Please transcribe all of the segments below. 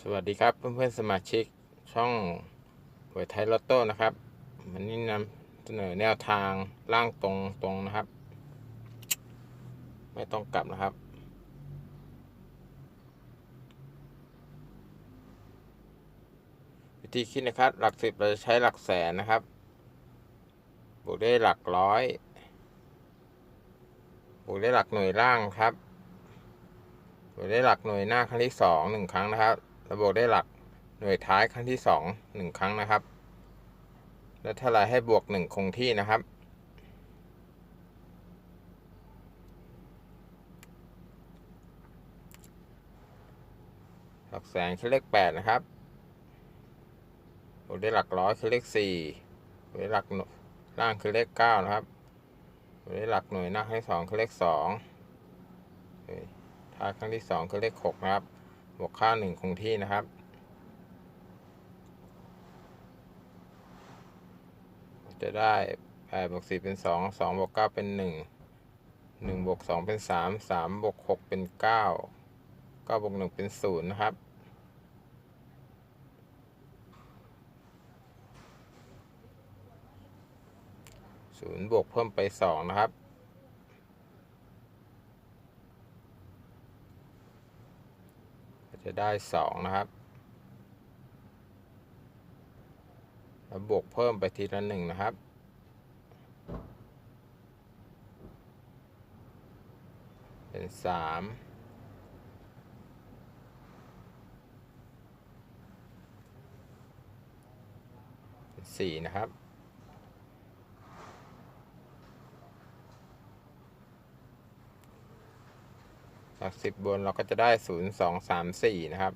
สวัสดีครับเพื่อนๆสมาชิกช่องหวยไทยลอตโต้นะครับ วันนี้นำเสนอแนวทางล่างตรงตรงนะครับ ไม่ต้องกลับนะครับ วิธีคิดนะครับ หลักสิบเราจะใช้หลักแสนนะครับ บวกได้หลักร้อย บวกได้หลักหน่วยล่างครับบวกได้หลักหน่วยหน้าครั้งที่สองหนึ่งครั้งนะครับ แล้วบวกได้หลักหน่วยท้ายครั้งที่สองหนึ่งครั้งนะครับ แล้วถ้าไรให้บวกหนึ่งคงที่นะครับ หลักแสนคือเลขแปดนะครับบวกได้หลักร้อยคือเลขสี่บวกได้หลักล่างคือเลขเก้านะครับบวกได้หลักหน่วยหน้าครั้งที่สองคือเลขสองท้ายครั้งที่สองคือเลขหกนะครับ บวกค่าหนึ่งคงที่นะครับ จะได้แปดบวกสี่เป็นสองสองบวกเก้าเป็นหนึ่งหนึ่งบวกสองเป็นสามสามบวกหกเป็นเก้าเก้าบวกหนึ่งเป็นศูนย์นะครับศูนย์บวกเพิ่มไปสองนะครับ จะได้สองนะครับ แล้วบวกเพิ่มไปทีละหนึ่งนะครับ เป็นสามเป็นสี่นะครับ หลัก สิบบนเราก็จะได้ศูนย์สองสามสี่นะครับ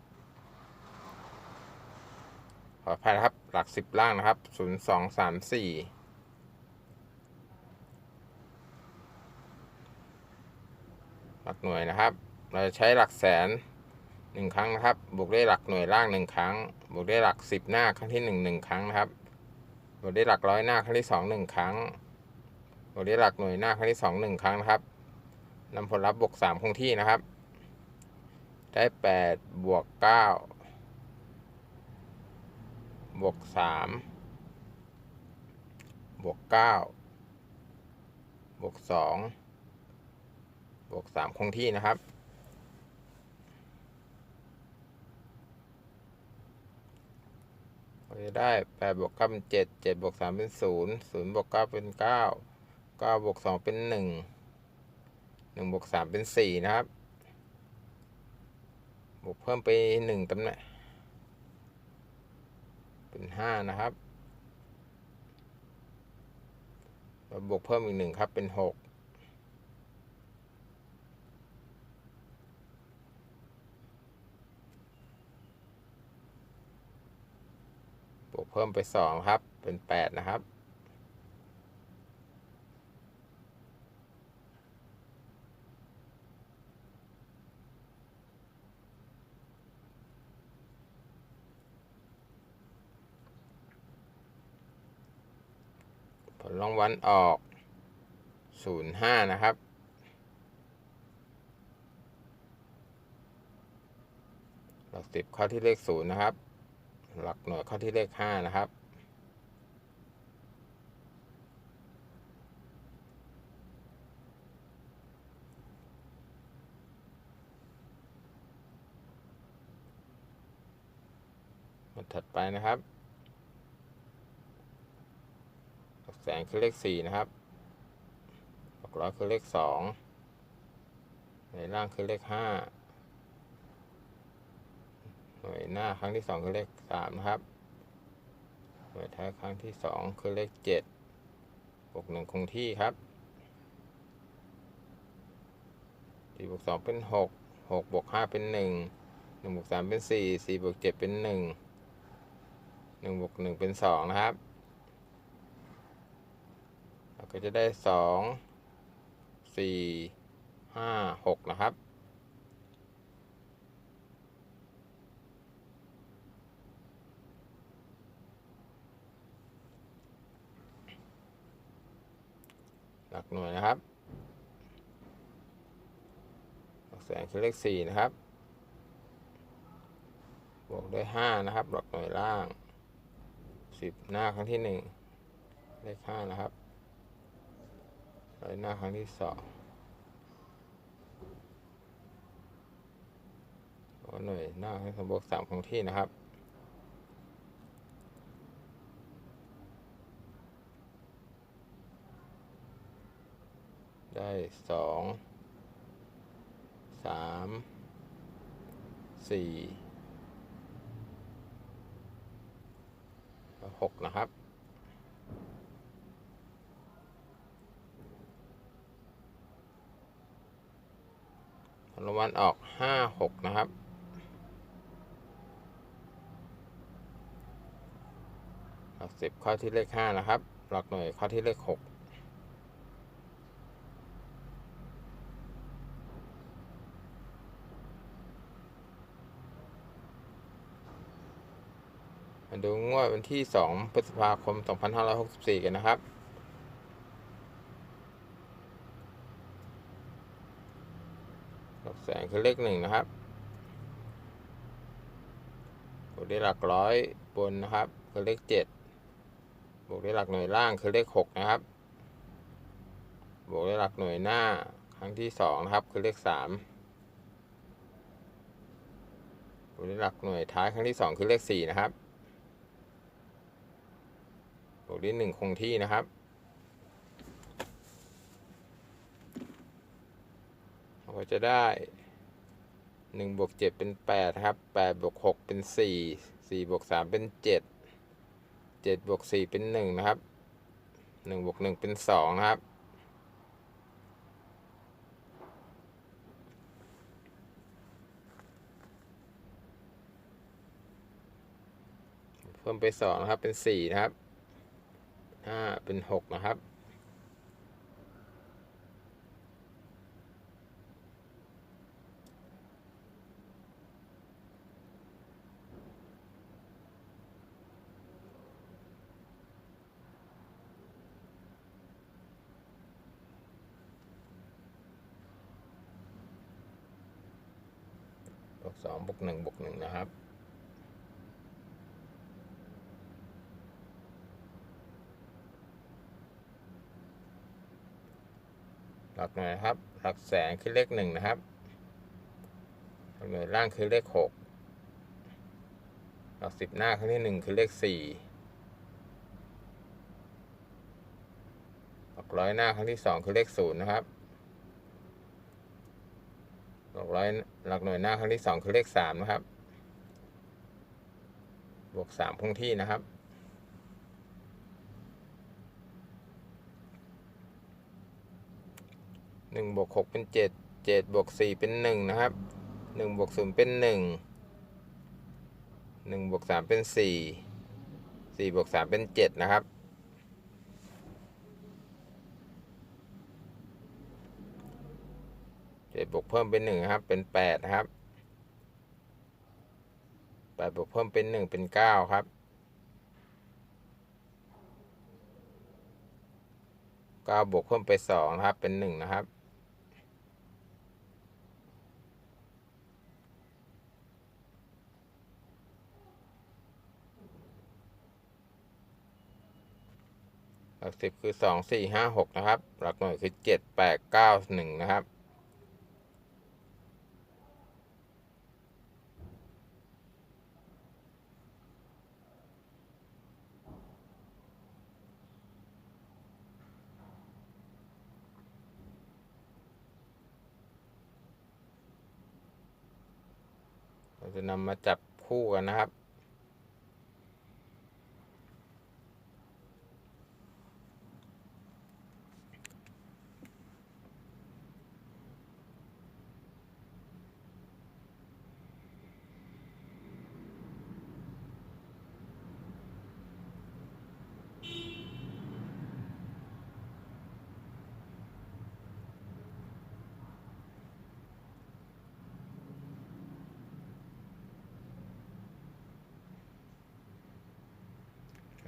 ขออภัยนะครับ หลักสิบล่างนะครับศูนย์สองสามสี่หลักหน่วยนะครับ เราจะใช้หลักแสนหนึ่งครั้งนะครับ บวกได้หลักหน่วยล่างหนึ่งครั้ง บวกได้หลักสิบหน้าครั้งที่หนึ่งหนึ่งครั้งนะครับ บวกได้หลักร้อยหน้าครั้งที่สองหนึ่งครั้ง บวกได้หลักหน่วยหน้าครั้งที่สองหนึ่งครั้งนะครับ นำผลลัพธ์บวกสามคงที่นะครับ ได้แปดบวกเก้าบวกสามบวกเก้าบวกสองบวกสามคงที่นะครับ เราจะได้แปดบวกเก้าเป็นเจ็ดเจ็ดบวกสามเป็นศูนย์ศูนย์บวกเก้าเป็นเก้าเก้าบวกสองเป็นหนึ่ง หนึ่งบวกสามเป็นสี่นะครับ บวกเพิ่มไปหนึ่งตำแหน่งเป็นห้านะครับแล้วบวกเพิ่มอีกหนึ่งครับเป็นหกบวกเพิ่มไปสองครับ เป็นแปดนะครับ ลรางวัลออก 05 นะครับ หลักสิบเข้าที่เลข 0 นะครับ หลักหน่วยเข้าที่เลข 5 นะครับถัดไปนะครับ หลักแส นคือเลขสี่นะครับหกร้อยคือเลขสองในล่างคือเลขห้าหน่วยหน้าครั้งที่สองคือเลขสามนะครับหน่วยท้ายครั้งที่สองคือเลขเจ็ดบวกหนึ่งคงที่ครับสี่บวกสองเป็นหกหกบวกห้าเป็นหนึ่งหนึ่งบวกสามเป็นสี่สี่บวกเจ็ดเป็นหนึ่งหนึ่งบวกหนึ่งเป็นสองนะครับ ก็จะได้สองสี่ห้าหกนะครับ หลักหน่วยนะครับหลักแสนคือเลขสี่นะครับ บวกด้วยห้านะครับ หลักหน่วยล่างสิบหน้าครั้งที่หนึ่งเลขห้านะครับ รอยหน้าครั้งที่สองแล้วหน่วยหน้าครั้งที่สองบวกสามครั้งที่นะครับได้สองสามสี่หกนะครับ รางวัลออกห้าหกนะครับ หลักสิบข้อที่เลขห้านะครับ หลักหน่วยข้อที่เลขหกมาดูงวดวันที่ 2 พฤษภาคม 2564 กันนะครับ หลักแสนคือเลขหนึ่งนะครับบวกด้วยหลักร้อยบนนะครับ คือเลขเจ็ดบวกด้วยหลักหน่วยล่างคือเลขหกนะครับ บวกด้วยหลักหน่วยหน้าครั้งที่สองนะครับ คือเลขสามบวกด้วยหลักหน่วยท้ายครั้งที่สองคือเลขสี่นะครับ บวกด้วยหนึ่งคงที่นะครับเราก็จะได้ หนึ่งบวกเจ็ดเป็นแปดครับแปดบวกหกเป็นสี่สี่บวกสามเป็นเจ็ดเจ็ดบวกสี่เป็นหนึ่งนะครับหนึ่งบวกหนึ่งเป็นสองนะครับ เพิ่มไปสองนะครับเป็นสี่นะครับห้าเป็นหกนะครับ สองบวกหนึ่งบวกหนึ่งนะครับ หลักหน่วยนะครับ หลักแสนคือเลขหนึ่งนะครับ หลักหน่วยล่างคือเลขหกหลักสิบหน้าครั้งที่หนึ่งคือเลขสี่หลักร้อยหน้าครั้งที่สองคือเลขศูนย์นะครับ ลักร้อยหลักหน่วยหน้าครั้งที่สองคือเลขสามนะครับ บวกสามคงที่นะครับ หนึ่งบวกหกเป็นเจ็ดเจ็ดบวกสี่เป็นหนึ่งนะครับหนึ่งบวกศูนย์เป็นหนึ่งหนึ่งบวกสามเป็นสี่สี่บวกสามเป็นเจ็ดนะครับ เจ็ด บวกเพิ่มเป็นหนึ่งครับ เป็นแปดครับแปดบวกเพิ่มเป็นหนึ่งเป็นเก้าครับเก้าบวกเพิ่มไปสองนะครับ เป็นหนึ่งนะครับหลักสิบคือสองสี่ห้าหกนะครับ หลักหน่วยคือเจ็ดแปดเก้าหนึ่งนะครับ จะนำมาจับคู่กันนะครับ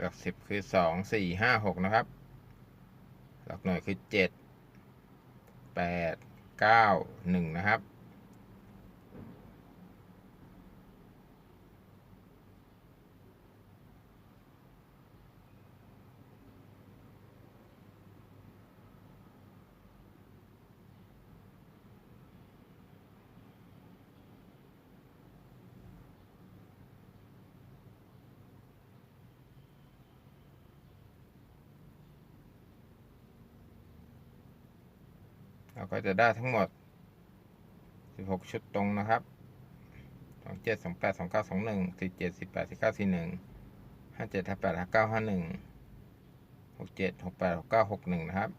หลักสิบคือสองสี่ห้าหกนะครับ หลักหน่วยคือเจ็ดแปดเก้าหนึ่งนะครับ เราก็จะได้ทั้งหมด 16 ชุดตรงนะครับ27 28 29 21 47 18 19 41 57 58 59 51 67 68 69 61 นะครับ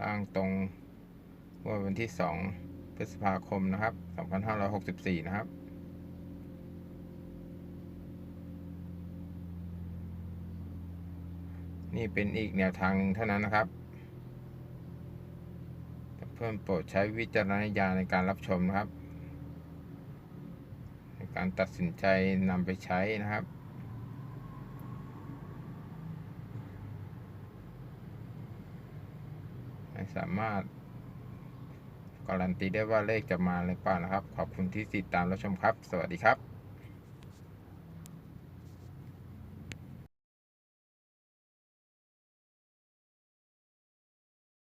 ร่างตรงวันที่ 2 พฤษภาคมนะครับ 2564 นะครับ นี่เป็นอีกแนวทางหนึ่งเท่านั้นนะครับ เพื่อนโปรดใช้วิจารณญาณในการรับชมนะครับ ในการตัดสินใจนำไปใช้นะครับไม่สามารถการันตีได้ว่าเลขจะมาหรือเปล่านะครับ ขอบคุณที่ติดตามรับชมครับ สวัสดีครับ